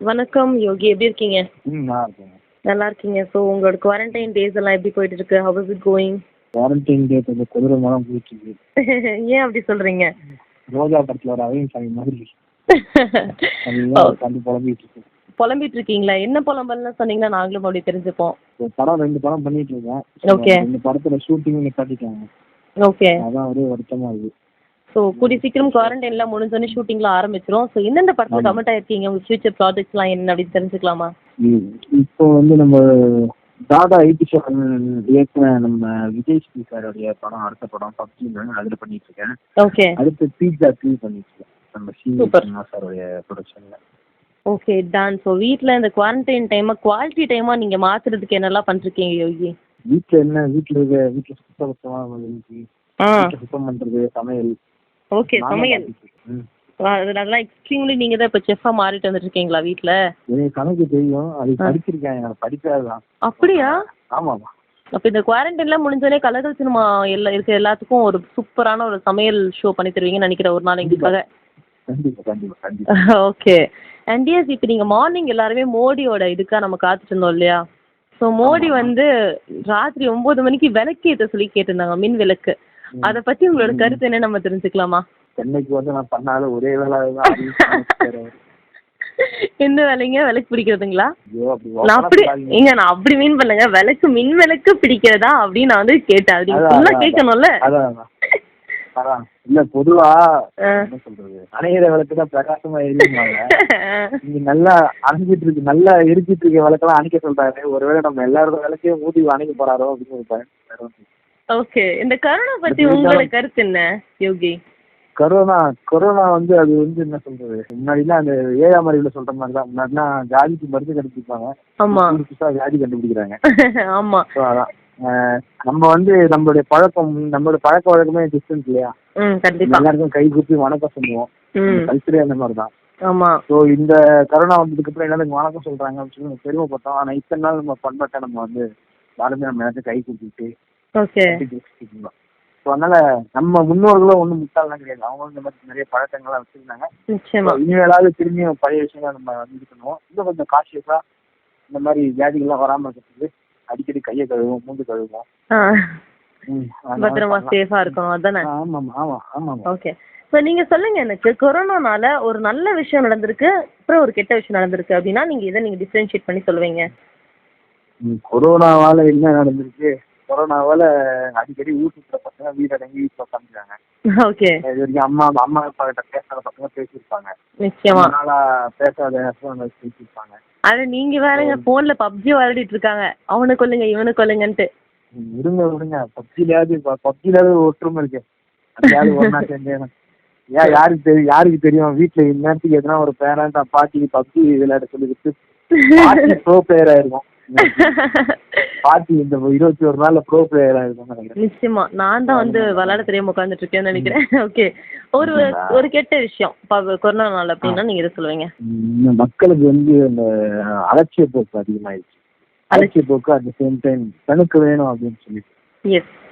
வணக்கம் யோகி. எப்படி இருக்கீங்க? நல்லா இருக்கேங்க. ஸோ உங்களோட குவாரண்டைன் டேஸ் எல்லாம் எப்படி போயிட்டு இருக்கு? How is it going quarantine day கொஞ்சம் கொடூரமாக தான் போயிட்டு இருக்கு. ஏன் அப்படி சொல்றீங்க? ரோஜா படத்தில் ஒரு அவையும் சாமி மாதிரி. உட்காந்து புலம்பிட்டு இருக்கு புலம்பிட்டு இருக்கீங்களா? என்ன புலம்பல்னு சொன்னீங்கன்னா நாங்களும் அப்படி தெரிஞ்சுப்போம். படம் ரெண்டு படம் பண்ணிட்டு இருக்கேன். Okay. ரெண்டு படத்துல ஷூட்டிங் நிப்பாட்டிட்டாங்க ஓகே அதான் ஒரே வருத்தமா இருக்கு. ஸோ கூடி சீக்கிரம் குவாரண்டைன்லாம் முடிஞ்சோடனே ஷூட்டிங்லாம் ஆரம்பிச்சிரும். ஸோ எந்தெந்த படத்தில் ஆமா. கமெண்ட் ஆயிருக்கீங்க? உங்க ஃபியூச்சர் ப்ராஜெக்ட்ஸ்லாம் என்ன அப்படின்னு தெரிஞ்சுக்கலாமா? ம். இப்போ வந்து நம்ம தாதா ஐடி செவன் இயக்குன நம்ம விஜய் ஸ்ரீ சாரோடைய படம் அடுத்த படம் பப்ஜின்னு அதுல பண்ணிட்டு இருக்கேன் ஓகே அடுத்து பீட்சா த்ரீ பண்ணிட்டு இருக்கேன் நம்ம சி Super. சாரோடைய ப்ரொடக்ஷன்ல ஓகே டான் ஸோ வீட்டில் இந்த குவாரண்டைன் டைமை குவாலிட்டி டைமாக நீங்கள் மாற்றுறதுக்கு என்னெல்லாம் பண்ணிருக்கீங்க யோகி? வீட்டுல என்ன? வீட்டுல இருக்க வீட்டுல சுத்த பத்தமா இருந்துச்சு. ஆ. வீட்டுல சுத்தம் பண்றது சமையல். ஓகே நானா சமையல். அது நல்லா எக்ஸ்ட்ரீம்லி நீங்கள் தான் இப்போ செஃப்பாக மாறிட்டு வந்துட்டு இருக்கீங்களா வீட்டில் எனக்கு சமைக்க தெரியும். அது. படிச்சிருக்கேன் எனக்கு படிக்காதுதான் அப்படியா? ஆமாமா அப்போ இந்த குவாரண்டைன்லாம் முடிஞ்சோடனே கலகல் சினிமா எல்லா இருக்க எல்லாத்துக்கும் ஒரு சூப்பரான ஒரு சமையல் ஷோ பண்ணி தருவீங்கன்னு நினைக்கிறேன் ஒரு நாள் எங்களுக்காக. ஓகே அண்ட் எஸ் இப்போ நீங்கள் மார்னிங் எல்லாருமே மோடியோட இதுக்காக நம்ம காத்துட்டு இருந்தோம் இல்லையா? ஸோ மோடி. வந்து ராத்திரி ஒம்பது மணிக்கு விளக்கு ஏற்ற சொல்லி கேட்டிருந்தாங்க மின் விளக்கு. அதை பற்றி உங்களோட. கருத்து என்ன நம்ம தெரிஞ்சுக்கலாமா? சென்னைக்கு வந்து நான் பண்ணாத ஒரே வேலை. என்ன வேலைங்க? விளக்கு பிடிக்கிறதுங்களா? அப்படி நான் அப்படி. ஏங்க நான் அப்படி மீன் பண்ணலங்க. விளக்கு மின் விளக்கு பிடிக்கிறதா அப்படின்னு நான் வந்து கேட்டேன். அதான், கேட்கணும்ல? இல்ல பொதுவா. என்ன சொல்றது? அணையிற விளக்கு தான் பிரகாசமா எரியுமாங்க நீங்க நல்லா அணைஞ்சிட்டு இருக்கு நல்லா எரிஞ்சிட்டு இருக்க விளக்கெல்லாம் அணைக்க சொல்றாரு. ஒருவேளை நம்ம எல்லாரோட விளக்கையும் ஊதி அணைக்க போறாரோ அப்படின்னு ஒரு ஓகே இந்த கரோனா பத்தி உங்களோட இருந்தாலும் கருத்து என்ன யோகி? கொரோனா கொரோனா வந்து அது வந்து என்ன சொல்றது? முன்னாடிலாம் அந்த ஏழாம் அறிவுல சொல்ற மாதிரி தான் முன்னாடிலாம் ஜாதிக்கு மருந்து கண்டுபிடிப்பாங்க. ஆமா. புதுசு ஜாதி கண்டுபிடிக்கிறாங்க. ஆமா. அதான். நம்ம வந்து நம்மளுடைய பழக்கம் நம்மளுடைய பழக்க வழக்கமே டிஸ்டன்ஸ் இல்லையா? எல்லாருக்கும் கை குத்தி வணக்கம் சொல்லுவோம் கல்ச்சரே அந்த மாதிரி தான் ஆமா. ஸோ இந்த கரோனா வந்ததுக்கு அப்புறம் எல்லாத்துக்கும் வணக்கம் சொல்றாங்க அப்படின்னு சொல்லி பெருமைப்பட்டோம். ஆனா இத்தனை நாள் நம்ம பண்பாட்டை நம்ம வந்து யாருமே நம்ம எல்லாத்தையும் கை குத்திட்டு ஓகே ஸோ அதனால நம்ம முன்னோர்களும் ஒன்றும் முட்டாள்லாம் கிடையாது. அவங்க இந்த மாதிரி நிறைய பழக்கங்கள்லாம் வச்சிருந்தாங்க. இனிமேலாவது திரும்பியும் பழைய விஷயங்களை நம்ம வந்து இது பண்ணுவோம். இன்னும் கொஞ்சம் காஷியஸா இந்த மாதிரி வியாதிகள்லாம் வராம இருக்கிறதுக்கு அடிக்கடி கையை கழுவுவோம் மூந்து கழுவுவோம் ஆ, ம், அந்த மாதிரி பத்திரமா. சேஃபா இருக்கணும். அதானே? ஆ, ஆமாம் ஆமாம் ஆமாம். ஓகே ஸோ நீங்க சொல்லுங்க எனக்கு கொரோனானால ஒரு நல்ல விஷயம் நடந்திருக்கு அப்புறம் ஒரு கெட்ட விஷயம் நடந்திருக்கு அப்படின்னா நீங்க இதை நீங்க டிஃபரன்ஷியேட் பண்ணி சொல்லுவீங்க. கொரோனாவால என்ன நடந்திருக்கு? கொரோனாவால அடிக்கடி ஊர் சுற்றுற பசங்க வீடடங்கி வீட்டில் உட்காந்துருக்காங்க ஓகே. இது வரைக்கும் அம்மா அம்மா அப்பா கிட்ட பேசாத பசங்க பேசியிருப்பாங்க. நிச்சயமா. நாளா பேசாத ஹஸ்பண்ட் பேசியிருப்பாங்க. அது நீங்க வேறங்க போன்ல பப்ஜி விளையாடிட்டு இருக்காங்க அவனை கொல்லுங்க இவனை கொல்லுங்கன்ட்டு. விடுங்க விடுங்க பப்ஜிலாவது பப்ஜிலாவது ஒற்றுமை இருக்கு. அதையாவது ஒன்றா சேர்ந்து ஏன் யாருக்கு தெரியும் யாருக்கு தெரியும்? வீட்டுல இந்நேரத்துக்கு எதனா ஒரு பேரண்ட் பாட்டி பப்ஜி விளையாட சொல்லிக்கிட்டு பாட்டி ப்ரோ பிளேயர் ஆயிருக்கும் பாட்டி இந்த இருபத்தி ஒரு நாள்ல ப்ரோ பிளேயர் நினைக்கிறேன். நிச்சயமா. நான் தான் வந்து விளையாட தெரியாம உட்காந்துட்டு இருக்கேன்னு நினைக்கிறேன். ஓகே ஒரு ஒரு கெட்ட விஷயம். கொரோனா நாள் அப்படின்னா நீங்க எதை சொல்லுவீங்க? மக்களுக்கு வந்து அந்த அலட்சிய போக்கு அதிகமாயிடுச்சு. அலட்சிய போக்கு அட் சேம் டைம் தனக்கு வேணும் அப்படின்னு சொல்லிட்டு.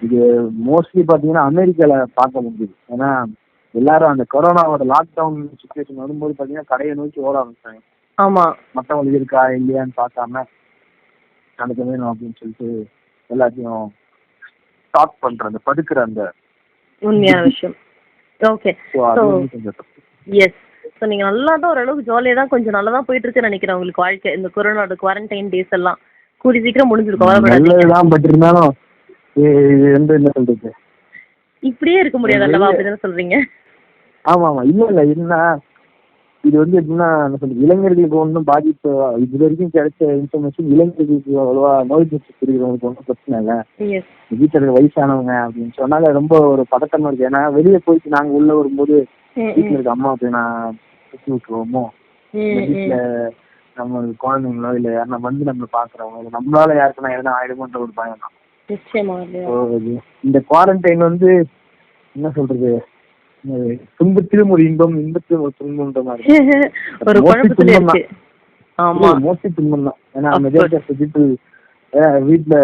இது மோஸ்ட்லி பார்த்தீங்கன்னா அமெரிக்கால பார்க்க முடியுது. ஏன்னா எல்லாரும் அந்த கொரோனாவோட லாக்டவுன் சுச்சுவேஷன் வரும்போது பார்த்தீங்கன்னா கடையை நோக்கி ஓட ஆரம்பிச்சாங்க. ஆமா. மற்றவங்களுக்கு இருக்கா இல்லையான்னு பார்க்காம தனக்கு வேணும் அப்படின்னு சொல்லிட்டு எல்லாத்தையும் ஸ்டாப் பண்ற அந்த படுக்கிற அந்த உண்மையான விஷயம். ஓகே எஸ் ஸோ நீங்க நல்லா தான் ஓரளவுக்கு ஜாலியாக தான் கொஞ்சம் நல்லா தான் போயிட்டு இருக்குன்னு நினைக்கிறேன் உங்களுக்கு வாழ்க்கை. இந்த கொரோனாவோட குவாரண்டைன் டேஸ் எல்லாம் கூடி சீக்கிரம் முடிஞ்சிருக்கும். நல்லதுதான் பட் இருந்தாலும் இது வந்து என்ன சொல்றது? இப்படியே இருக்க முடியாது அல்லவா அப்படிதானே சொல்றீங்க. ஆமா ஆமா. இல்ல இல்ல என்ன இது வந்து எப்படின்னா என்ன சொல்றது இளைஞர்களுக்கு ஒன்றும் பாதிப்பு இது வரைக்கும் கிடைச்ச இன்ஃபர்மேஷன் இளைஞர்களுக்கு அவ்வளவா நோய் தொற்று ஒன்றும் பிரச்சனை இல்லை. வீட்டில் இருக்க வயசானவங்க அப்படின்னு சொன்னால ரொம்ப ஒரு பதட்டமா இருக்கு. ஏன்னா வெளியே போயிட்டு நாங்க உள்ள வரும்போது வீட்டுல இருக்க அம்மா போய் நான் சுத்தி விட்டுருவோமோ? வீட்டுல நம்ம குழந்தைங்களோ இல்ல யாருன்னா வந்து நம்ம பாக்குறவங்க இல்ல நம்மளால யாருக்குன்னா எதனா ஆயிடுமோன்ற ஒரு பயம் தான். இந்த குவாரண்டைன் வந்து என்ன சொல்றது துன்பத்திலும் ஒரு இன்பம் இன்பத்திலும் ஒரு துன்பம்ன்ற மாதிரி. ஒரு குழப்பத்துல இருக்கு. ஆமா. மோஸ்ட்லி துன்பம் தான் ஏன்னா மெஜாரிட்டி ஆஃப் பீப்புள் வீட்டுல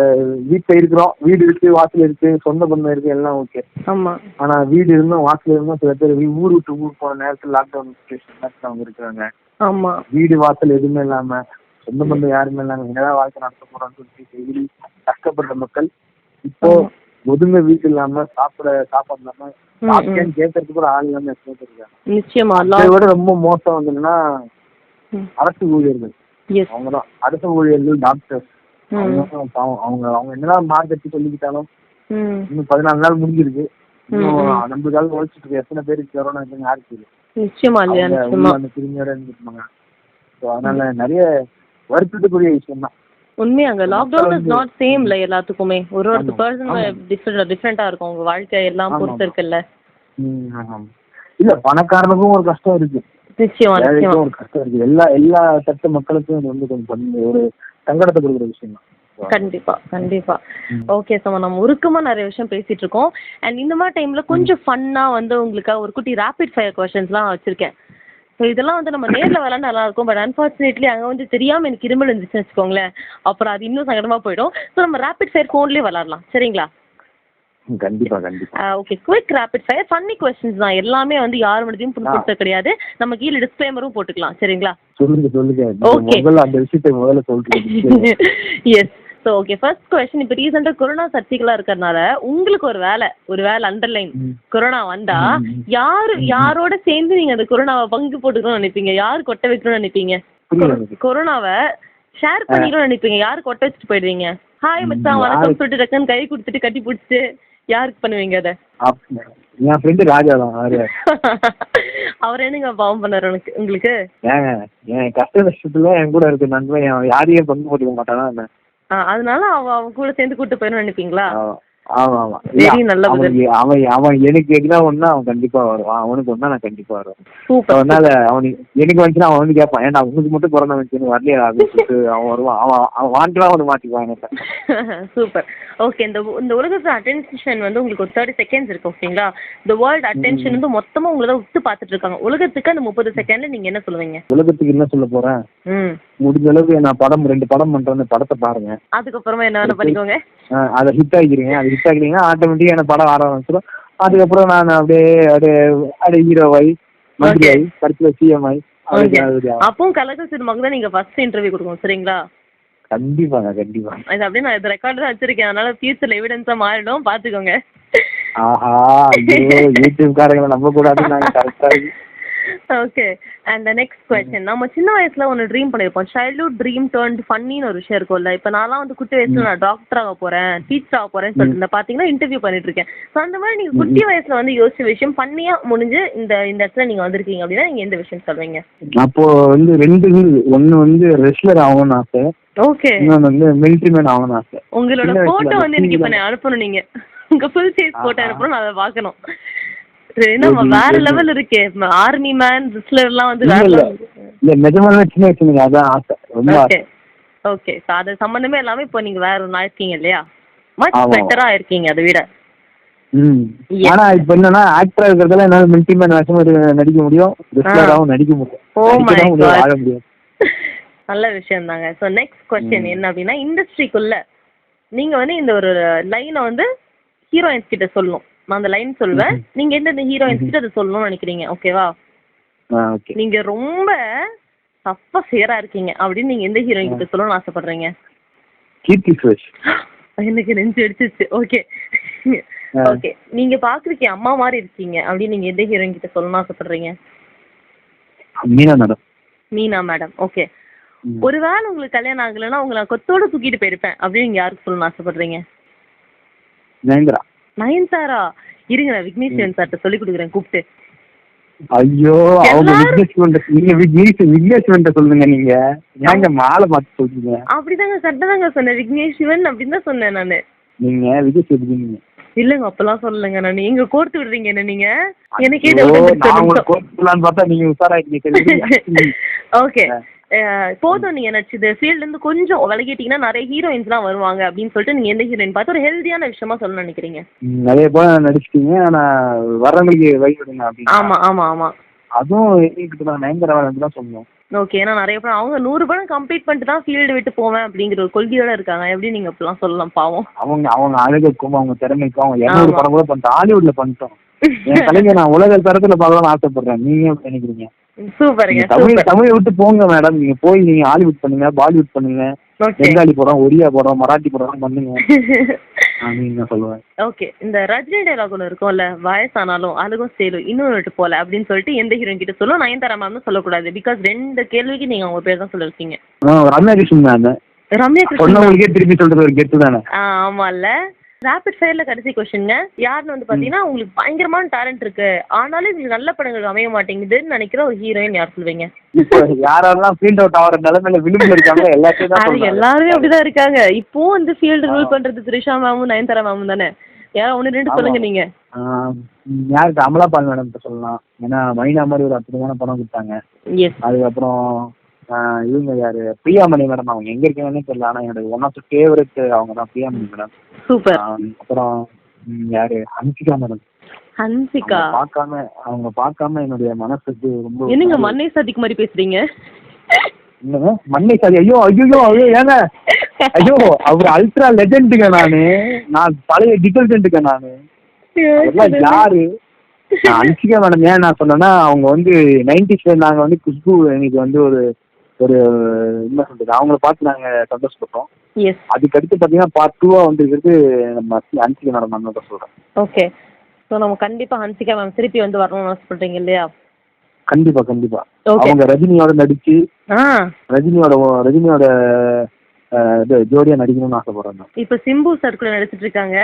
வீட்டுல இருக்கிறோம் வீடு இருக்கு வாசல் இருக்கு சொந்த பந்தம் இருக்கு எல்லாம் ஓகே ஆமா. ஆனா வீடு இருந்தும் வாசல் இருந்தும் சில பேர் ஊர் விட்டு ஊர் போன நேரத்துல லாக்டவுன் சுச்சுவேஷன் அவங்க இருக்கிறாங்க. ஆமா. வீடு வாசல் எதுவுமே இல்லாம சொந்த பந்தம் யாருமே இல்லாம என்னதான் வாழ்க்கை நடத்த போறோம்னு சொல்லி கஷ்டப்படுற மக்கள் இப்போ. ஒதுங்க வீட்டு இல்லாம சாப்பிட சாப்பாடு இல்லாம. சாப்பிட்டேன்னு கேட்கறதுக்கு கூட ஆள் இல்லாம எத்தனை பேர் இருக்காங்க நிச்சயமா அதை விட ரொம்ப மோசம் வந்துன்னா அரசு ஊழியர்கள். எஸ் அவங்க தான் அரசு ஊழியர்கள் டாக்டர் பாவம். அவங்க அவங்க என்னதான் மார்க்கெட் சொல்லிக்கிட்டாலும் இன்னும் பதினாலு நாள் முடிஞ்சிருக்கு. நம்மளுக்காக உழைச்சிட்டு இருக்கு எத்தனை பேருக்கு கொரோனா இருக்குன்னு யாருக்கு நிச்சயமா இல்லையா? அந்த கிருமியோட இருந்துருப்பாங்க ஸோ அதனால நிறைய வருத்தத்துக்குரிய விஷயம் தான் உண்மையாங்க லாக்டவுன் இஸ் வந்து- நாட் சேம்ல எல்லாத்துக்குமே. ஒரு ஒரு பர்சன். டிஃப்ரெண்ட் டிஃப்ரெண்டா இருக்கும். உங்க வாழ்க்கை எல்லாம் பொறுத்து. இருக்குல்ல. இல்ல பணக்காரனுக்கும் ஒரு கஷ்டம் இருக்கு. நிச்சயமா ஒரு கஷ்டம் இருக்கு. எல்லா எல்லா தட்டு மக்களுக்கும் இது வந்து கொஞ்சம் ஒரு சங்கடத்தை கொடுக்குற விஷயம் தான். கண்டிப்பா கண்டிப்பா. ஓகே சார் நம்ம உருக்கமா நிறைய விஷயம் பேசிட்டு இருக்கோம். அண்ட் இந்த மாதிரி டைம்ல கொஞ்சம் ஃபன்னா வந்து உங்களுக்காக ஒரு குட்டி ரேபிட் ஃபயர் கொஸ்டின்ஸ்லாம் வச்சிருக்கேன். ஸோ இதெல்லாம் வந்து நம்ம நேர்ல விளாண்டா நல்லா இருக்கும் பட் அன்ஃபார்ச்சுனேட்லி அங்க வந்து தெரியாம எனக்கு இருமல் இருந்துச்சுன்னு வச்சுக்கோங்களேன். அப்புறம் அது இன்னும் சங்கடமா போயிடும். ஸோ நம்ம ரேபிட் ஃபயர் ஃபோன்லேயே விளாடலாம். சரிங்களா? கண்டிப்பா கண்டிப்பா. Okay quick rapid fire funny questions தான். எல்லாமே வந்து யார் மனதையும் புண்படுத்த கிடையாது. நம்ம கீழே டிஸ்க்ளைமரும் போட்டுக்கலாம். சரிங்களா? சொல்லுங்க சொல்லுங்க. Okay. முதல்ல அந்த விஷயத்தை முதல்ல சொல்றீங்க. Yes so okay first question இப்போ ரீசெண்டாக கொரோனா சர்ச்சைகளாக இருக்கிறதுனால உங்களுக்கு ஒரு வேலை ஒரு வேலை அண்டர்லைன். கொரோனா வந்தா. யாரு யாரோட சேர்ந்து நீங்க அந்த கொரோனாவை பங்கு போட்டுக்கணும்னு நினைப்பீங்க? யார் கொட்ட வைக்கணும்னு நினைப்பீங்க. கொரோனாவை ஷேர் பண்ணிக்கணும்னு நினைப்பீங்க? யார் கொட்ட வச்சுட்டு போயிடுவீங்க? ஹாய் மச்சான் வணக்கம் சொல்லிட்டு டக்குன்னு கை கொடுத்துட்டு கட்டி பிடிச்சிட்டு யாருக்கு பண்ணுவீங்க அதை? என் ஃப்ரெண்டு ராஜா தான் அவரு. அவர் என்னங்க பாவம் பண்ணாரு உனக்கு உங்களுக்கு? ஏங்க என் கஷ்ட நஷ்டத்துல என் கூட இருக்க நண்பன் யாரையும் பங்கு போட்டுக்க மாட்டானா என்ன? ஆ, அதனால அவ அவங்க கூட சேர்ந்து கூட்டு போயிடணும்னு நினைப்பீங்களா? ஆமா ஆமா. இல்ல, நல்ல. அவனுக்கு அவன் அவன் எனக்கு எதுனா ஒண்ணா அவன் கண்டிப்பா வருவான். அவனுக்கு ஒண்ணா நான் கண்டிப்பா வருவேன். சூப்பர் அதனால அவனுக்கு எனக்கு வந்துச்சுன்னா அவன் வந்து கேட்பான் ஏன்டா உனக்கு மட்டும் கொரோனா வந்துச்சு வரலையா அப்படின்னு சொல்லிட்டு அவன் வருவான். அவன் அவன் வாண்டா அவனை என்கிட்ட சூப்பர். ஓகே இந்த இந்த உலகத்துல அட்டென்ஷன் வந்து உங்களுக்கு ஒரு தேர்ட்டி செகண்ட்ஸ் இருக்கு ஓகேங்களா இந்த வேர்ல்டு அட்டென்ஷன் வந்து மொத்தமா உங்களை தான் உத்து இருக்காங்க. உலகத்துக்கு அந்த முப்பது செகண்ட்ல நீங்க என்ன சொல்லுவீங்க? உலகத்துக்கு என்ன சொல்ல போறேன்? ம். முடிஞ்ச அளவுக்கு நான் படம் ரெண்டு படம் பண்றேன் படத்தை பாருங்க. அதுக்கப்புறமா என்ன பண்ணிக்கோங்க. அதை ஹிட் ஆகிக்கிறீங்க அது ஹிட் ஆகிட்டீங்கன்னா ஆட்டோமேட்டிக்காக எனக்கு படம் ஆட ஆரம்பிச்சிடும். அதுக்கப்புறம் நான் அப்படியே அப்படியே அப்படியே ஹீரோவாய் மந்திரியாய் கடைசியில் சிஎம் ஆகி அப்பவும் கலக்க சினிமாக்கு தான் நீங்க ஃபர்ஸ்ட் இன்டர்வியூ கொடுக்கணும் சரிங்களா? கண்டிப்பாங்க கண்டிப்பா. இது அப்படியே நான் இது ரெக்கார்டு தான் வச்சிருக்கேன். அதனால ஃபியூச்சர்ல எவிடன்ஸா மாறிடும் பாத்துக்கோங்க. ஆஹா யூடியூப் காரங்களை நம்ப கூடாதுன்னு நாங்க கரெக்டா ஓகே அண்ட் நெக்ஸ்ட் கொஸ்டின் நம்ம சின்ன வயசுல ஒன்று ட்ரீம் பண்ணியிருப்போம் சைல்ட்ஹுட் ட்ரீம் டேர்ன்ட் ஃபன்னின்னு ஒரு விஷயம் இருக்கும்ல. இப்போ நான்லாம் வந்து குட்டி வயசுல நான் டாக்டர் ஆக போறேன் டீச்சர் ஆக போறேன்னு சொல்லிட்டு பாத்தீங்கன்னா இன்டர்வியூ பண்ணிட்டு இருக்கேன். ஸோ அந்த மாதிரி நீங்க குட்டி வயசுல வந்து யோசிச்ச விஷயம் பண்ணியா முடிஞ்சு இந்த இந்த இடத்துல நீங்க வந்திருக்கீங்க அப்படின்னா நீங்க எந்த விஷயம் சொல்வீங்க? அப்போ வந்து ரெண்டு ஒண்ணு வந்து ரெஸ்லர் ஆகணும்னு ஆசை. ஓகே இன்னொன்னு வந்து மிலிட்ரி மேன் ஆகணும்னு ஆசை. உங்களோட போட்டோ வந்து எனக்கு இப்போ நான் அனுப்பணும் நீங்க. உங்க ஃபுல் சைஸ் போட்டோ. அனுப்பணும் நான் அதை பார்க்கணும். நம்ம வேற. லெவல் இருக்கே. ஆர்மி மேன் வந்து வேற இல்ல. நிஜமாவே சின்ன அதான் ஆசை. ரொம்ப ஓகே அது சம்மந்தமே இல்லாம இப்போ நீங்க வேற ஒன்று இருக்கீங்க இல்லையா? மச். பெட்டரா இருக்கீங்க அதை விட. ஆனா இப்ப என்னன்னா ஆக்டரா இருக்கிறதுல என்னால மேன் வேஷம் நடிக்க முடியும். நடிக்க முடியும். Oh நல்ல விஷயம் தாங்க ஸோ நெக்ஸ்ட் ம். என்ன அப்படின்னா இண்டஸ்ட்ரிக்குள்ள நீங்க வந்து இந்த ஒரு லைனை வந்து ஹீரோயின்ஸ் கிட்ட சொல்லணும் நான் அந்த லைன் சொல்வேன். நீங்க எந்த ஹீரோயின்ஸ் கிட்ட அதை சொல்லணும்னு நினைக்கிறீங்க? ஓகேவா ஓகே நீங்க ரொம்ப தப்பா ஃபேரா இருக்கீங்க. அப்படின்னு நீங்க எந்த ஹீரோயின் கிட்ட சொல்லணும்னு ஆசைப்படுறீங்க? கீர்த்தி சுரேஷ். எனக்கு நெஞ்சு அடிச்சிச்சு ஓகே. ஓகே நீங்க பாக்குறதுக்கு அம்மா மாதிரி இருக்கீங்க. அப்படின்னு நீங்க எந்த ஹீரோயின் கிட்ட சொல்லணும்னு ஆசைப்படுறீங்க? Meena madam. Meena madam. Okay. ஒருவேளை உங்களுக்கு கல்யாணம் ஆகலைன்னா உங்களை கொத்தோட தூக்கிட்டு போயிருப்பேன். அப்படின்னு நீங்க யாருக்கு சொல்லணும்னு ஆசைப்படுறீங்க? ஜெயந்திரா. நயன்தாரா இருங்க நான் விக்னேஷ் சிவன் சார்ட்ட சொல்லி கொடுக்குறேன் கூப்பிட்டு. ஐயோ அவங்க விக்னேஷ் நீங்க விக்னேஷ் சொல்லுங்க நீங்க. ஏங்க மாலை பார்த்து சொல்றீங்க? அப்படிதாங்க கரெக்டாக தாங்க சொன்னேன். விக்னேஷ் சிவன் அப்படின்னு தான் சொன்னேன் நான். நீங்க விஜய் சேதுபதி இல்லைங்க அப்பெல்லாம் சொல்லலைங்க நான். நீங்க கோர்த்து விடுறீங்க என்ன நீங்க? எனக்கே டவுட் பார்த்தா நீங்க உஷாராயிட்டீங்க. ஓகே. போதும் நீங்க நடிச்சது ஃபீல்ட்ல இருந்து கொஞ்சம் விலகிட்டீங்கன்னா நிறைய ஹீரோயின்ஸ்லாம் வருவாங்க அப்படின்னு சொல்லிட்டு நீங்க எந்த ஹீரோயின் பார்த்து ஒரு ஹெல்தியான விஷயமா சொல்ல நினைக்கிறீங்க. நிறைய பேர் நடிச்சிட்டீங்க. ஆனா வர்றவங்களுக்கு வழி விடுங்க அப்படின்னு. ஆமா ஆமா ஆமா. அதுவும் எங்கிட்ட தான் நயன்தாரா தான் சொல்லணும். ஓகே ஏன்னா நிறைய படம் அவங்க நூறு படம் கம்ப்ளீட் பண்ணிட்டு தான் ஃபீல்டு விட்டு போவேன் அப்படிங்கிற ஒரு கொள்கையோட இருக்காங்க. எப்படி நீங்க இப்படிலாம் சொல்லலாம் பாவம். அவங்க அவங்க அழகுக்கும் அவங்க திறமைக்கும் அவங்க இரநூறு. படம் கூட பண்ணிட்டோம் ஹாலிவுட்ல பண்ணிட்டோம். என் கலைஞர் நான் உலக தரத்துல பார்க்கலாம்னு ஆசைப்படுறேன். நீங்க நினைக்கிறீங்க? சூப்பருங்க தமிழ் தமிழை விட்டு போங்க மேடம் நீங்க போய் நீங்க ஹாலிவுட் பண்ணுங்க பாலிவுட் பண்ணுங்க. பெங்காலி படம் ஒரியா படம் மராட்டி படம் பண்ணுங்க. அப்படின்னு சொல்லுவேன். ஓகே இந்த ரஜினி டைலாக் ஒன்று இருக்கும்ல வயசானாலும் அழுகும் சேலும் இன்னொரு விட்டு போல அப்படின்னு சொல்லிட்டு எந்த ஹீரோயின் கிட்ட சொல்லும் நயன்தாரா மேம் சொல்லக்கூடாது. பிகாஸ் ரெண்டு கேள்விக்கு நீங்க அவங்க பேர் தான் சொல்லிருக்கீங்க. ரம்யா கிருஷ்ணன் மேம் ரம்யா கிருஷ்ணன் திருப்பி சொல்றது ஒரு கெத்து தானே. ஆமால்ல. ரேபிட் ஃபயர்ல கடைசி கொஸ்டின்ங்க யாருன்னு வந்து பாத்தீங்கன்னா உங்களுக்கு பயங்கரமான டேலண்ட் இருக்கு. ஆனாலும் உங்களுக்கு நல்ல படங்கள் அமைய மாட்டேங்குதுன்னு நினைக்கிற ஒரு ஹீரோயின் யார் சொல்லுவீங்க? யாரெல்லாம் ஃபீல்ட் அவுட் ஆகிற நிலைமையில விளிம்புல இருக்காங்க எல்லாத்தையும். எல்லாருமே அப்படிதான் இருக்காங்க. இப்போ வந்து ஃபீல்டு ரூல் பண்றது த்ரிஷா மேமும் நயன்தாரா மேமும் தானே? யாரோ ஒன்று ரெண்டு சொல்லுங்க. நீங்க. யாருக்கு? அமலா பால் மேடம் சொல்லலாம். ஏன்னா மைனா மாதிரி ஒரு அற்புதமான படம் கொடுத்தாங்க. அதுக்கப்புறம் இவங்க யாரு? பிரியாமணி மேடம் அவங்க எங்க இருக்காங்கன்னே தெரியல. ஆனா என்னோட ஒன் ஆஃப் த ஃபேவரட் அவங்க தான் பிரியாமணி மேடம் சூப்பர். அப்புறம் யாரு? ஹன்சிகா மேடம் ஹன்சிகா பார்க்காம அவங்க பார்க்காம என்னுடைய மனசுக்கு ரொம்ப என்னங்க மண்ணை சதிக்கு மாதிரி பேசுறீங்க? மண்ணை சாதி ஐயோ ஐயோ ஐயோ ஏங்க? ஐயோ அவர் அல்ட்ரா லெஜெண்டுங்க நானு. நான் பழைய டிட்டர்ஜென்ட்டுங்க நானு. யாரு? அன்சிகா மேடம் ஏன் நான் சொன்னேன்னா அவங்க வந்து நைன்டிஸ்ல நாங்க வந்து குஷ்பு எனக்கு வந்து ஒரு ஒரு என்ன சொல்றது அவங்கள பார்த்து நாங்க சந்தோஷப்பட்டோம். எஸ் அதுக்கு அடுத்து பாத்தீங்கன்னா பார்ட் டூவா வந்திருக்கிறது நம்ம அன்சிகா மேடம் தான் சொல்றேன். ஓகே ஸோ நம்ம கண்டிப்பா ஹன்சிகா மேம் திருப்பி வந்து வரணும்னு ஆசைப்படுறீங்க இல்லையா? கண்டிப்பா கண்டிப்பா. அவங்க ரஜினியோட நடிச்சு ஆ. ரஜினியோட ரஜினியோட ஜோடியா நடிக்கணும்னு ஆசைப்படுறேன் நான். இப்போ சிம்பு சர்க்குல நடிச்சிட்டு இருக்காங்க.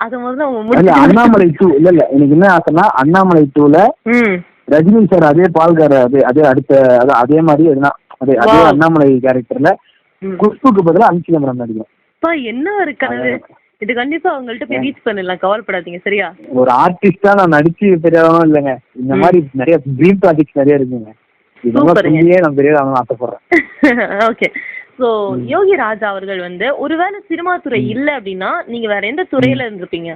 அது முதல்ல அவங்க அண்ணாமலை டூ இல்ல இல்ல எனக்கு என்ன ஆசைன்னா அண்ணாமலை டூல ம். ரஜினி சார் அதே பால்கார அதே அதே அடுத்த அதே மாதிரி எதுனா அதே அதே. அண்ணாமலை கேரக்டர்ல. குஷ்புக்கு பதிலா அன்சிகா மேடம் நடிக்கும் அப்பா என்ன கனவு? இது கண்டிப்பா அவங்கள்ட்ட போய் ரீச் பண்ணிடலாம் கவலைப்படாதீங்க சரியா? ஒரு ஆர்டிஸ்டா நான் நடிச்சு பெரியவனும் இல்லைங்க. இந்த. மாதிரி நிறைய ட்ரீம் ப்ராஜெக்ட்ஸ் நிறைய இருக்குங்க. நான் பெரியவனும் ஆசைப்படுறேன். ஓகே ஸோ யோகி ராஜா அவர்கள் வந்து ஒருவேளை சினிமா துறை இல்ல அப்படின்னா நீங்க வேற எந்த துறையில இருந்திருப்பீங்க?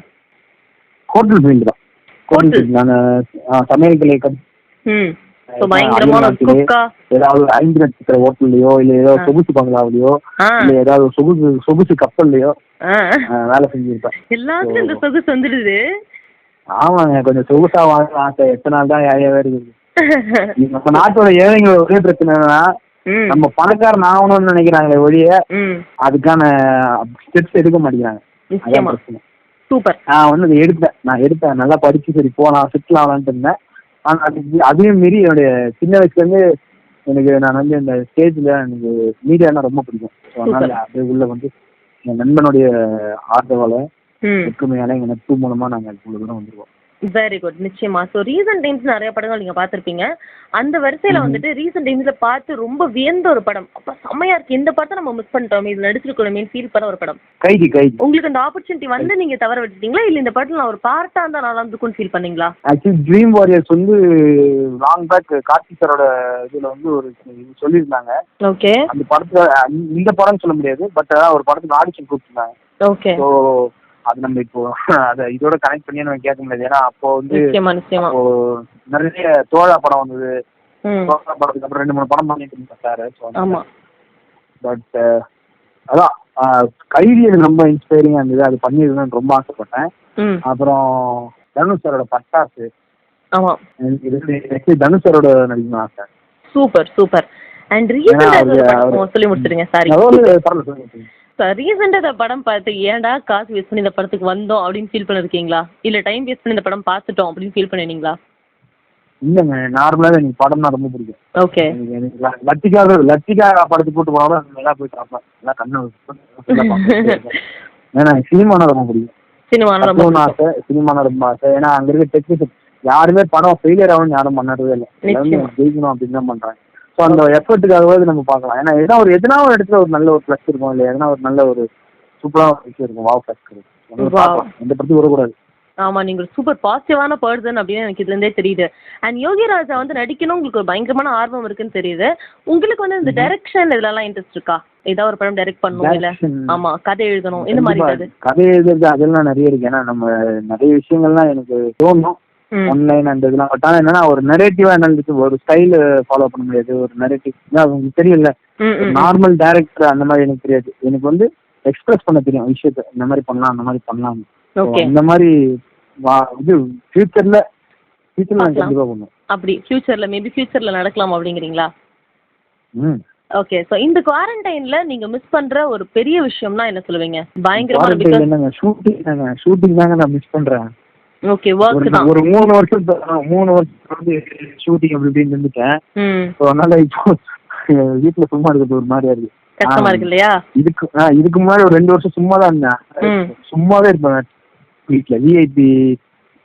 ஹோட்டல் ஃபீல்டு தான். ஹோட்டல் நான் சமையல் கலை ஏதாவது ஐந்து நட்சத்திர ஹோட்டல்லையோ இல்ல ஏதோ ஆ. சொகுசு பங்களாவிலையோ இல்ல ஏதாவது சொகுசு சொகுசு கப்பல்லையோ வேலை செஞ்சிருப்பேன். எல்லாத்துக்கும் இந்த சொகுசு வந்துடுது. ஆமாங்க கொஞ்சம் சொகுசா வாங்க ஆசை. எத்தனை நாள் தான் ஏழையாவே இருக்குது நம்ம நாட்டோட ஏழைங்க ஒரே பிரச்சனை என்னன்னா நம்ம பணக்காரன் ஆகணும்னு நினைக்கிறாங்களே ஒழிய அதுக்கான ஸ்டெப்ஸ் எடுக்க மாட்டேங்கிறாங்க. அதான் பிரச்சனை. சூப்பர். நான் வந்து அதை எடுத்தேன் நான் எடுத்தேன். நல்லா படிச்சு சரி போலாம் செட்டில் ஆகலான்ட்டு இருந்தேன். ஆனா அது அதையும் மீறி என்னுடைய சின்ன வயசுல இருந்து எனக்கு நான் வந்து இந்த ஸ்டேஜ்ல எனக்கு மீடியானா ரொம்ப பிடிக்கும். ஸோ அதனால. அது உள்ள வந்து என் நண்பனுடைய ஆதரவால ம். ஒற்றுமையால எங்க நட்பு மூலமா நாங்க இவ்வளவு தூரம் வந்துருக்கோம். வெரி குட் நிச்சயமா. ஸோ ரீசன்ட் டைம்ஸ் நிறைய படங்கள் நீங்க பார்த்திருப்பீங்க. அந்த வரிசையில. வந்துட்டு ரீசன்ட் டைம்ஸ்ல பார்த்து ரொம்ப வியந்த ஒரு படம். அப்ப செம்மையா இருக்கு. இந்த படத்தை நம்ம மிஸ் பண்ணிட்டோம். இது நடிச்சிருக்கணுமே ஃபீல் பண்ண ஒரு படம். கைதி கைதி. உங்களுக்கு அந்த ஆப்பர்ச்சுனிட்டி வந்து நீங்க தவற விட்டுட்டீங்களா? இல்ல இந்த படத்துல நான் ஒரு பார்ட்டா இருந்தா நல்லா இருந்துக்கும்னு ஃபீல் பண்ணீங்களா? ஆக்சுவலி ட்ரீம் வாரியர்ஸ் வந்து லாங் பேக் கார்த்திக் சாரோட இதுல வந்து ஒரு சொல்லியிருந்தாங்க. ஓகே அந்த படத்துல இந்த படம்னு சொல்ல முடியாது. பட் ஒரு படத்துக்கு ஆடிஷன் கூப்பிட்டுருந்தாங்க. ஓகே ஸோ அது நம்ம இப்போ அதை இதோட கனெக்ட் பண்ணி நம்ம கேட்க முடியாது. ஏன்னா அப்போ வந்து நிறைய தோழா படம் வந்தது. தோழா படத்துக்கு அப்புறம் ரெண்டு மூணு படம் பண்ணிட்டு இருந்தார் சார் பட் அதான். கைதி எனக்கு ரொம்ப இன்ஸ்பைரிங்காக இருந்தது. அது பண்ணியிருந்தேன்னு ரொம்ப ஆசைப்பட்டேன். அப்புறம் தனுஷ் சாரோட பட்டாசு. தனுஷ் சாரோட நடிக்கணும் ஆசை. Super super. அண்ட் ரீசெண்டா சொல்லி முடிச்சிடுங்க சாரி. அதாவது பரவாயில்ல சொல்லுங்க ரீசெண்டா இந்த படம் பார்த்து ஏன்டா காசு வேஸ்ட் பண்ணி இந்த படத்துக்கு வந்தோம் அப்படின்னு ஃபீல் பண்ணிருக்கீங்களா? இல்ல டைம் வேஸ்ட் பண்ணி இந்த படம் பார்த்துட்டோம் அப்படின்னு ஃபீல் பண்ணிருக்கீங்களா இல்லைங்க நார்மலாக எனக்கு படம்னா ரொம்ப பிடிக்கும். ஓகே லத்திக்காக லத்திகா படத்துக்கு கூட்டு போனாலும் நல்லா போய் பார்ப்பேன். நல்லா கண்ணு. ஏன்னா சினிமானா ரொம்ப பிடிக்கும். சினிமானா ரொம்ப. ஆசை சினிமானா ரொம்ப ஆசை. ஏன்னா அங்க இருக்க டெக்னிஷியன் யாருமே படம் ஃபெயிலியர் ஆகும்னு யாரும் பண்ணறதே இல்லை. ஜெயிக்கணும் அப்படின்னு தான் பண்றாங்க. ஸோ அந்த எஃபர்ட்டுக்காகவாவது நம்ம பார்க்கலாம். ஏன்னா எதனா ஒரு எதனா ஒரு இடத்துல ஒரு நல்ல ஒரு ப்ளஸ் இருக்கும் இல்லை எதனா ஒரு நல்ல ஒரு சூப்பரான விஷயம் இருக்கும். வாவ் ப்ளஸ் இருக்கும். எந்த படத்துக்கு வரக்கூடாது. ஆமா நீங்க சூப்பர் பாசிட்டிவான பர்சன் அப்படின்னு எனக்கு இதுல இருந்தே தெரியுது. அண்ட் யோகி ராஜா வந்து நடிக்கணும். உங்களுக்கு ஒரு பயங்கரமான ஆர்வம் இருக்குன்னு தெரியுது. உங்களுக்கு வந்து இந்த டைரக்ஷன் இதுல எல்லாம் இன்ட்ரெஸ்ட் இருக்கா? ஏதாவது ஒரு படம் டைரக்ட் பண்ணணும் இல்ல. ஆமா கதை எழுதணும். இந்த மாதிரி கதை? எழுதுறது அதெல்லாம் நிறைய இருக்கு ஏன்னா நம்ம நிறைய விஷயங்கள்லாம் எனக்கு தோணும். ஒன்லைன் அந்த இதெல்லாம் பட் ஆனா என்னன்னா ஒரு நெரேட்டிவா என்ன ஒரு ஸ்டைல் ஃபாலோ பண்ண முடியாது. ஒரு நெரேட்டிவ் உங்களுக்கு தெரியல. நார்மல் டேரக்டர் அந்த மாதிரி எனக்கு தெரியாது. எனக்கு வந்து எக்ஸ்பிரஸ் பண்ண தெரியும் விஷயத்த. இந்த மாதிரி பண்ணலாம் அந்த மாதிரி பண்ணலாம். இந்த மாதிரி இது ஃபியூச்சர்ல ஃபியூச்சர்ல. கண்டிப்பா பண்ணுவேன். அப்படி ஃபியூச்சர்ல மேபி ஃபியூச்சர்ல நடக்கலாம் அப்படிங்கிறீங்களா? ம். ஓகே ஸோ இந்த குவாரண்டைன்ல நீங்க மிஸ் பண்ற ஒரு பெரிய விஷயம்னா என்ன சொல்லுவீங்க? என்னங்க ஷூட்டிங் ஷூட்டிங் தாங்க நான் மிஸ் பண்றேன். ஓகே ஒரு ஒர்க் தான். ஒரு மூணு வருஷம் மூணு வருஷம் வந்து ஷூட்டிங் அப்படி இப்படின்னு இருந்துட்டேன். ஸோ அதனால இப்போ வீட்டுல சும்மா இருக்கிறது ஒரு மாதிரியா இருக்கு. கஷ்டமா இருக்கு இல்லையா இதுக்கு இதுக்கு முன்னாடி ஒரு ரெண்டு வருஷம் சும்மா தான் இருந்தேன். சும்மாவே இருப்பேன் வீட்டுல விஐபி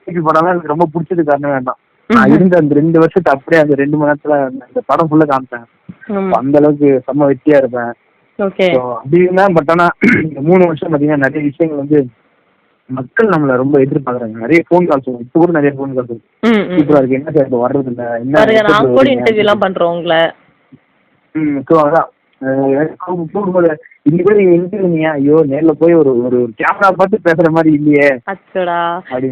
விஐபி படம் எனக்கு ரொம்ப பிடிச்சது காரணம் வேண்டாம் நான் இருந்த அந்த ரெண்டு வருஷத்தை அப்படியே அந்த ரெண்டு மணி நேரத்துல அந்த படம் ஃபுல்லா காமிப்பேன். ம். அந்த அளவுக்கு செம்ம வெட்டியா இருப்பேன். அப்படி இருந்தா பட் ஆனா இந்த மூணு வருஷம் பாத்தீங்கன்னா நிறைய விஷயங்கள் வந்து மக்கள் நம்மள ரொம்ப எதிர்பார்க்கறாங்க. நிறைய ஃபோன் கால்ஸ் வரும். இப்போ கூட நிறைய ஃபோன் கால்ஸ் வரும். சூப்பரா இருக்கு. என்ன சார் இப்போ வர்றது இல்ல? என்ன நான் கூட? இன்டர்வியூ எல்லாம் பண்றோம் உங்களை. ம் ஸோ அதான். நீங்க எங்க இருந்தீங்க ஐயோ நேர்ல போய் ஒரு ஒரு கேமரா பார்த்து பேசுற மாதிரி இல்லையே. அச்சடா.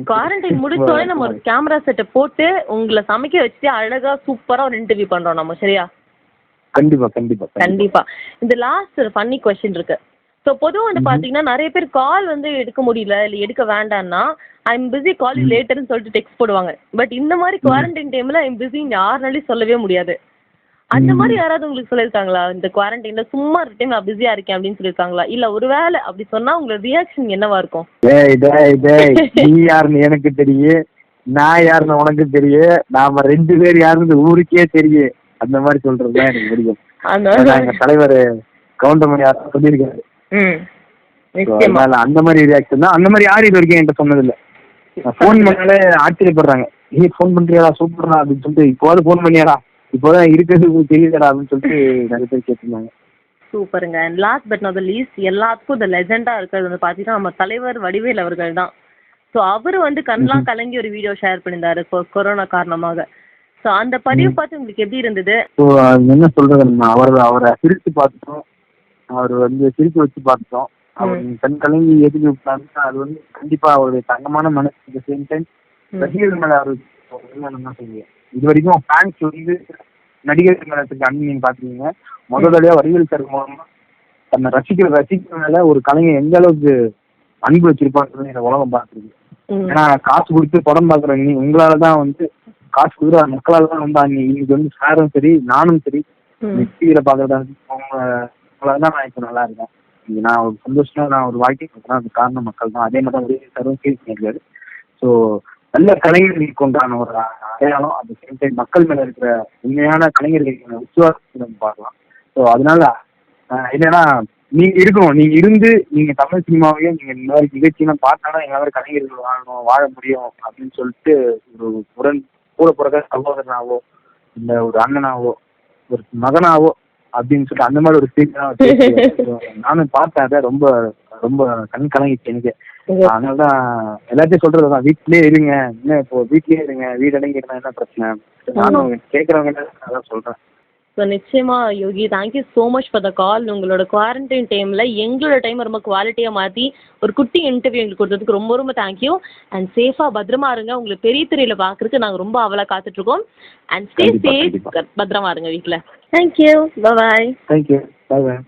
குவாரண்டைன் முடிச்சோடனே நம்ம ஒரு கேமரா செட்டை போட்டு உங்களை சமைக்க வச்சுட்டு அழகா சூப்பரா ஒரு இன்டர்வியூ பண்றோம் நம்ம சரியா? கண்டிப்பா கண்டிப்பா கண்டிப்பா. இந்த லாஸ்ட் ஒரு ஃபன்னி கொஸ்டின் இருக்கு. ஸோ பொதுவாக வந்து பாத்தீங்கன்னா நிறைய பேர் கால் வந்து எடுக்க முடியல இல்லை எடுக்க வேண்டாம்னா ஐம் பிஸி கால் லேட்டர்னு சொல்லிட்டு டெக்ஸ்ட் போடுவாங்க. பட் இந்த மாதிரி குவாரண்டைன் டைம்ல ஐம் பிஸி யாருனாலையும் சொல்லவே முடியாது. அந்த மாதிரி யாராவது உங்களுக்கு சொல்லியிருக்காங்களா? இந்த குவாரண்டைன்ல சும்மா இருக்க டைம் நான் பிஸியா இருக்கேன் அப்படின்னு சொல்லியிருக்காங்களா? இல்ல ஒருவேளை அப்படி சொன்னா உங்களோட ரியாக்ஷன் என்னவா இருக்கும்? நீ யாருன்னு எனக்கு தெரியும் நான் யாருன்னு உனக்கு தெரியும் நாம ரெண்டு பேர் யாருன்னு ஊருக்கே தெரியும் அந்த மாதிரி சொல்றது தான் எனக்கு பிடிக்கும். தலைவர் கவுண்டமணி சொல்லியிருக்காரு. ம். அதனால அந்த மாதிரி ரியாக்ஷன் தான். அந்த மாதிரி யாரும் இது வரைக்கும் என்கிட்ட சொன்னதில்ல. ஃபோன் பண்ணாலே ஆச்சரியப்படுறாங்க. நீ ஃபோன் பண்றியாடா சூப்பர்டா அப்படின்னு சொல்லிட்டு இப்போவாது ஃபோன் பண்ணியாடா. இப்போதான் இருக்கிறது உங்களுக்கு தெரியுதடா அப்படின்னு சொல்லிட்டு நிறைய பேர் கேட்டிருந்தாங்க. சூப்பருங்க. And last but not least எல்லாத்துக்கும் இந்த லெஜெண்டாக இருக்கிறது வந்து பார்த்தீங்கன்னா நம்ம தலைவர் வடிவேல் அவர்கள் தான். ஸோ அவர் வந்து கண்ணெலாம் கலங்கி ஒரு வீடியோ ஷேர் பண்ணியிருந்தாரு கொரோனா காரணமாக. ஸோ அந்த பதிவு பார்த்து உங்களுக்கு எப்படி இருந்தது? ஸோ என்ன சொல்றது நம்ம அவர் அவரை சிரிச்சு பார்த்துட்டோம். அவர் வந்து சிரிக்க வச்சு பார்த்துட்டோம் அவர் கண் கலங்கி எதுக்கு விட்டாருன்னா அது வந்து கண்டிப்பா அவருடைய தங்கமான மனசு சேம் டைம். ரசிகர்கள் மேல அவர் சொல்லுவேன் இது வரைக்கும் ஃபேன்ஸ் வந்து நடிகர்கள் மேல இருக்க அன்பு நீங்க பாத்துருக்கீங்க முதல் தடவையா வடிவேல் சார் மூலமா தன்னை ரசிக்கிற ரசிக்கிற மேல ஒரு கலைஞர் எந்த அளவுக்கு அன்பு வச்சிருப்பான்னு இந்த உலகம் பார்த்துருக்கு ம். ஏன்னா காசு கொடுத்து படம் பாக்குற நீ உங்களால தான் வந்து காசு கொடுக்குற மக்களால தான் வந்து இன்னைக்கு வந்து சாரும் சரி நானும் சரி. டிவியில பாக்குறதா அவ்வளவுதான் தான் நான் இப்போ நல்லா இருக்கேன். நான் ஒரு சந்தோஷமா நான் ஒரு வாழ்க்கை கொடுக்குறேன் அது காரணம் மக்கள் தான். அதே மாதிரி தான் உதவி சாரும் ஃபீல் பண்ணியிருக்காரு ஸோ நல்ல கலைஞர்களுக்கு உண்டான ஒரு அடையாளம். அந்த சேம் டைம் மக்கள் மேல இருக்கிற உண்மையான கலைஞர்களுக்கு விசுவாசத்தை நம்ம பார்க்கலாம். ஸோ அதனால என்னன்னா நீங்க இருக்கணும். நீங்க இருந்து நீங்க தமிழ் சினிமாவையும் நீங்க இந்த மாதிரி நிகழ்ச்சியெல்லாம் பார்த்தாலும் எங்க கலைஞர்கள் வாழணும் வாழ முடியும் அப்படின்னு சொல்லிட்டு ஒரு உடன் கூட பிறக்க சகோதரனாவோ இல்ல ஒரு அண்ணனாவோ ஒரு மகனாவோ அப்படின்னு சொல்லிட்டு அந்த மாதிரி ஒரு ஸ்பீச் நானும் பார்த்தேன் அதை ரொம்ப ரொம்ப கண் கலங்கிச்சு எனக்கு. அதனால தான் எல்லாத்தையும் சொல்றது தான் வீட்லயே இருங்க. என்ன இப்போ வீட்லயே இருங்க. வீடு அடங்கி இருந்தா என்ன பிரச்சனை? நானும் கேட்கறவங்க அதான் சொல்றேன். ஸோ நிச்சயமா Yogi thank you so much for the call உங்களோட குவாரண்டைன் டைமில் எங்களோட டைம் ரொம்ப குவாலிட்டியாக மாற்றி ஒரு குட்டி இன்டர்வியூ எங்களுக்கு கொடுத்ததுக்கு ரொம்ப ரொம்ப தேங்க்யூ அண்ட் சேஃபாக பத்திரமா இருங்க. உங்களை பெரிய திரையில் பார்க்குறதுக்கு நாங்கள் ரொம்ப அவலாக காத்துட்ருக்கோம். And stay safe. பத்திரமா இருங்க வீட்டில் தேங்க்யூ பாய் தேங்க்யூ பாய்